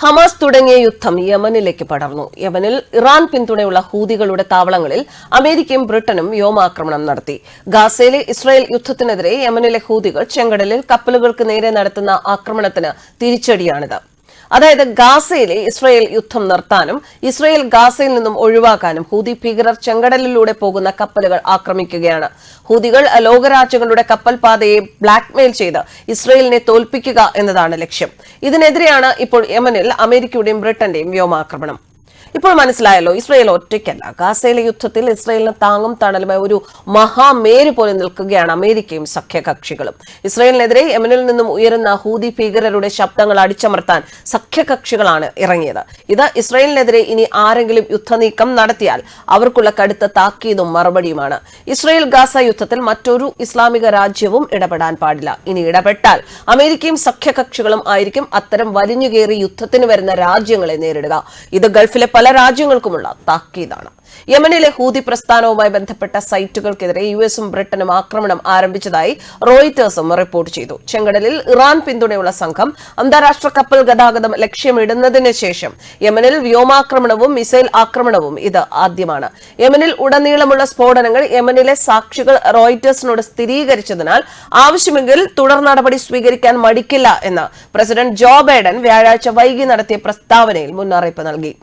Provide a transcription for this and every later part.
Hamas തുടങ്ങിയ യുദ്ധം യമനിലേക്ക് പടർന്നു. യമനിൽ ഇറാൻ പിന്തുണയുള്ള ഹൂതികളുടെ താവളങ്ങളിൽ അമേരിക്കയും ബ്രിട്ടനും വ്യോമാക്രമണം നടത്തി. ഗാസയിലെ ഇസ്രായേൽ യുദ്ധത്തിനെതിരെ യമനിലെ ഹൂതികൾ ചെങ്കടലിൽ കപ്പലുകൾക്ക് നേരെ നടത്തുന്ന ആക്രമണത്തിന് തിരിച്ചടിയാണിത്. അതായത് ഗാസയിലെ ഇസ്രയേൽ യുദ്ധം നിർത്താനും ഇസ്രയേൽ ഗാസയിൽ നിന്നും ഒഴിവാക്കാനും ഹൂതി ഭീകരർ ചെങ്കടലിലൂടെ പോകുന്ന കപ്പലുകൾ ആക്രമിക്കുകയാണ്. ഹൂതികൾ ലോകരാജ്യങ്ങളുടെ കപ്പൽ പാതയെ ബ്ലാക്ക്മെയിൽ ചെയ്ത് ഇസ്രയേലിനെ തോൽപ്പിക്കുക എന്നതാണ് ലക്ഷ്യം. ഇതിനെതിരെയാണ് ഇപ്പോൾ യമനിൽ അമേരിക്കയുടെയും ബ്രിട്ടന്റെയും വ്യോമാക്രമണം. ഇപ്പോൾ മനസ്സിലായല്ലോ ഇസ്രയേൽ ഒറ്റയ്ക്കല്ല. ഗാസയിലെ യുദ്ധത്തിൽ ഇസ്രയേലിന് താങ്ങും തണലുമായ ഒരു മഹാമേര് പോലെ നിൽക്കുകയാണ് അമേരിക്കയും സഖ്യകക്ഷികളും. ഇസ്രയേലിനെതിരെ യമനിൽ നിന്നും ഉയരുന്ന ഹൂതി ഭീകരരുടെ ശബ്ദങ്ങൾ അടിച്ചമർത്താൻ സഖ്യകക്ഷികളാണ് ഇറങ്ങിയത്. ഇത് ഇസ്രയേലിനെതിരെ ഇനി ആരെങ്കിലും യുദ്ധനീക്കം നടത്തിയാൽ അവർക്കുള്ള കടുത്ത താക്കീതും മറുപടിയുമാണ്. ഇസ്രയേൽ ഗാസ യുദ്ധത്തിൽ മറ്റൊരു ഇസ്ലാമിക രാജ്യവും ഇടപെടാൻ പാടില്ല. ഇനി ഇടപെട്ടാൽ അമേരിക്കയും സഖ്യകക്ഷികളും ആയിരിക്കും അത്തരം വലിഞ്ഞുകേറി യുദ്ധത്തിന് വരുന്ന രാജ്യങ്ങളെ നേരിടുക. ഇത് ഗൾഫിലെ പല രാജ്യങ്ങൾക്കുമുള്ള താക്കീതാണ്. യമനിലെ ഹൂതി പ്രസ്ഥാനവുമായി ബന്ധപ്പെട്ട സൈറ്റുകൾക്കെതിരെ യു എസും ബ്രിട്ടനും ആക്രമണം ആരംഭിച്ചതായി റോയിറ്റേഴ്സും റിപ്പോർട്ട് ചെയ്തു. ചെങ്കടലിൽ ഇറാൻ പിന്തുണയുള്ള സംഘം അന്താരാഷ്ട്ര കപ്പൽ ഗതാഗതം ലക്ഷ്യമിടുന്നതിന് ശേഷം യമനിൽ വ്യോമാക്രമണവും മിസൈൽ ആക്രമണവും ഇത് ആദ്യമാണ്. യമനിൽ ഉടനീളമുള്ള സ്ഫോടനങ്ങൾ യമനിലെ സാക്ഷികൾ റോയിറ്റേഴ്സിനോട് സ്ഥിരീകരിച്ചതിനാൽ ആവശ്യമെങ്കിൽ തുടർ നടപടി സ്വീകരിക്കാൻ മടിക്കില്ല എന്ന് പ്രസിഡന്റ് ജോ ബൈഡൻ വ്യാഴാഴ്ച വൈകി നടത്തിയ പ്രസ്താവനയിൽ മുന്നറിയിപ്പ് നൽകി.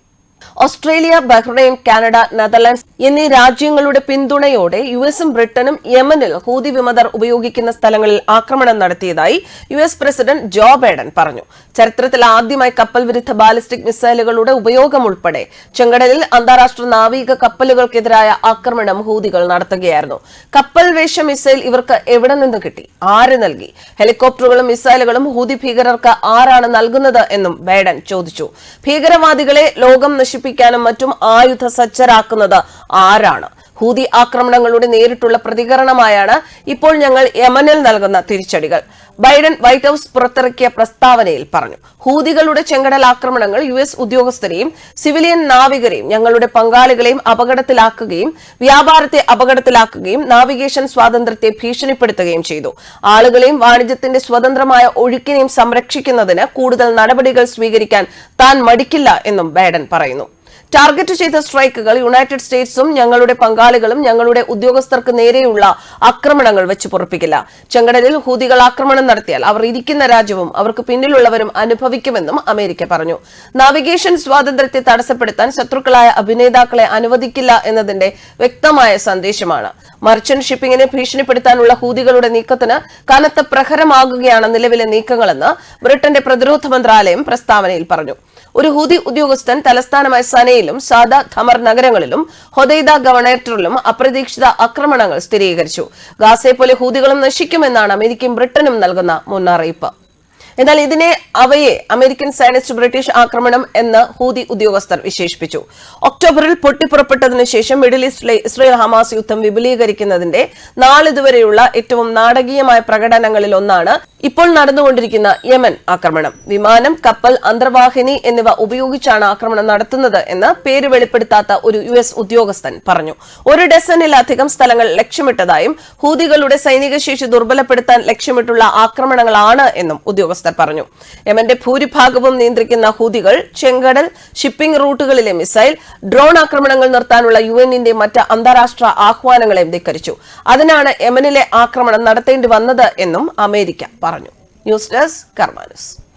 ഓസ്ട്രേലിയ ബഹ്റൈൻ കാനഡ നെതർലാൻഡ്സ് എന്നീ രാജ്യങ്ങളുടെ പിന്തുണയോടെ യു എസും ബ്രിട്ടനും യമനിൽ ഹൂതി വിമതർ ഉപയോഗിക്കുന്ന സ്ഥലങ്ങളിൽ ആക്രമണം നടത്തിയതായി U S president Joe Biden പറഞ്ഞു. ചരിത്രത്തിൽ ആദ്യമായി കപ്പൽ വിരുദ്ധ ബാലിസ്റ്റിക് മിസൈലുകളുടെ ഉപയോഗം ഉൾപ്പെടെ ചെങ്കടലിൽ അന്താരാഷ്ട്ര നാവിക കപ്പലുകൾക്കെതിരായ ആക്രമണം ഹൂതികൾ നടത്തുകയായിരുന്നു. കപ്പൽ വേഷ മിസൈൽ ഇവർക്ക് എവിടെ നിന്ന് കിട്ടി? ആര് നൽകി? ഹെലികോപ്റ്ററുകളും മിസൈലുകളും ഹൂതി ഭീകരർക്ക് ആരാണ് നൽകുന്നത് എന്നും ബൈഡൻ ചോദിച്ചു. ഭീകരവാദികളെ ലോകം നശിപ്പിക്കാനും മറ്റും ആയുധ സജ്ജരാക്കുന്നത് ആരാണ്? ഹൂതി ആക്രമണങ്ങളുടെ നേരിട്ടുള്ള പ്രതികരണമായാണ് ഇപ്പോൾ ഞങ്ങൾ യമനിൽ നൽകുന്ന തിരിച്ചടികൾ. ബൈഡൻ വൈറ്റ് ഹൌസ് പുറത്തിറക്കിയ പ്രസ്താവനയിൽ പറഞ്ഞു ഹൂതികളുടെ ചെങ്കടൽ ആക്രമണങ്ങൾ യു എസ് ഉദ്യോഗസ്ഥരെയും സിവിലിയൻ നാവികരെയും ഞങ്ങളുടെ പങ്കാളികളെയും അപകടത്തിലാക്കുകയും വ്യാപാരത്തെ അപകടത്തിലാക്കുകയും നാവിഗേഷൻ സ്വാതന്ത്ര്യത്തെ ഭീഷണിപ്പെടുത്തുകയും ചെയ്തു. ആളുകളെയും വാണിജ്യത്തിന്റെ സ്വതന്ത്രമായ ഒഴുക്കിനെയും സംരക്ഷിക്കുന്നതിന് കൂടുതൽ നടപടികൾ സ്വീകരിക്കാൻ താൻ മടിക്കില്ല എന്നും ബൈഡൻ പറയുന്നു. ടാർഗറ്റ് ചെയ്ത സ്ട്രൈക്കുകൾ യുണൈറ്റഡ് സ്റ്റേറ്റ്സും ഞങ്ങളുടെ പങ്കാളികളും ഞങ്ങളുടെ ഉദ്യോഗസ്ഥർക്ക് നേരെയുള്ള ആക്രമണങ്ങൾ വെച്ച് പൊറപ്പിക്കില്ല. ചെങ്കടലിൽ ഹൂതികൾ ആക്രമണം നടത്തിയാൽ അവർ ഇരിക്കുന്ന രാജ്യവും അവർക്ക് പിന്നിലുള്ളവരും അനുഭവിക്കുമെന്നും അമേരിക്ക പറഞ്ഞു. നാവിഗേഷൻ സ്വാതന്ത്ര്യത്തെ തടസ്സപ്പെടുത്താൻ ശത്രുക്കളായ അഭിനേതാക്കളെ അനുവദിക്കില്ല എന്നതിന്റെ വ്യക്തമായ സന്ദേശമാണ്. മർച്ചന്റ് ഷിപ്പിംഗിനെ ഭീഷണിപ്പെടുത്താനുള്ള ഹൂതികളുടെ നീക്കത്തിന് കനത്ത പ്രഹരമാകുകയാണ് നിലവിലെ നീക്കങ്ങളെന്ന് ബ്രിട്ടന്റെ പ്രതിരോധ മന്ത്രാലയം പ്രസ്താവനയിൽ പറഞ്ഞു. ഒരു ഹൂതി ഉദ്യോഗസ്ഥൻ തലസ്ഥാനമായ സനയിലും സാദ ഖമർ നഗരങ്ങളിലും ഹൊദൈദ ഗവർണറേറ്ററിലും അപ്രതീക്ഷിത ആക്രമണങ്ങൾ സ്ഥിരീകരിച്ചു. ഗാസെ പോലെ ഹൂതികളും നശിക്കുമെന്നാണ് അമേരിക്കയും ബ്രിട്ടനും നൽകുന്ന മുന്നറിയിപ്പ്. എന്നാൽ ഇതിനെ അവയെ അമേരിക്കൻ സയനിസ്റ്റ് ബ്രിട്ടീഷ് ആക്രമണം എന്ന് ഹൂതി ഉദ്യോഗസ്ഥർ വിശേഷിപ്പിച്ചു. ഒക്ടോബറിൽ പൊട്ടിപ്പുറപ്പെട്ടതിനു ശേഷം മിഡിൽ ഈസ്റ്റിലെ ഇസ്രയേൽ ഹമാസ് യുദ്ധം വിപുലീകരിക്കുന്നതിന്റെ നാളിതുവരെയുള്ള ഏറ്റവും നാടകീയമായ പ്രകടനങ്ങളിൽ ഒന്നാണ് ഇപ്പോൾ നടന്നുകൊണ്ടിരിക്കുന്ന യമൻ ആക്രമണം. വിമാനം കപ്പൽ അന്തർവാഹിനി എന്നിവ ഉപയോഗിച്ചാണ് ആക്രമണം നടത്തുന്നത് എന്ന് പേര് വെളിപ്പെടുത്താത്ത ഒരു യു എസ് ഉദ്യോഗസ്ഥൻ പറഞ്ഞു. ഒരു ഡസനിലധികം സ്ഥലങ്ങൾ ലക്ഷ്യമിട്ടതായും ഹൂതികളുടെ സൈനിക ശേഷി ദുർബലപ്പെടുത്താൻ ലക്ഷ്യമിട്ടുള്ള ആക്രമണങ്ങളാണ് എന്നും പറഞ്ഞു. യമന്റെ ഭൂരിഭാഗവും നിയന്ത്രിക്കുന്ന ഹൂതികൾ ചെങ്കടൽ ഷിപ്പിംഗ് റൂട്ടുകളിലെ മിസൈൽ ഡ്രോൺ ആക്രമണങ്ങൾ നിർത്താനുള്ള യു എന്നിന്റെ മറ്റ് അന്താരാഷ്ട്ര ആഹ്വാനങ്ങളെയും ധിക്കരിച്ചു. അതിനാണ് യമനിലെ ആക്രമണം നടത്തേണ്ടി വന്നത് എന്നും അമേരിക്ക പറഞ്ഞു. News desk കർമാനസ്.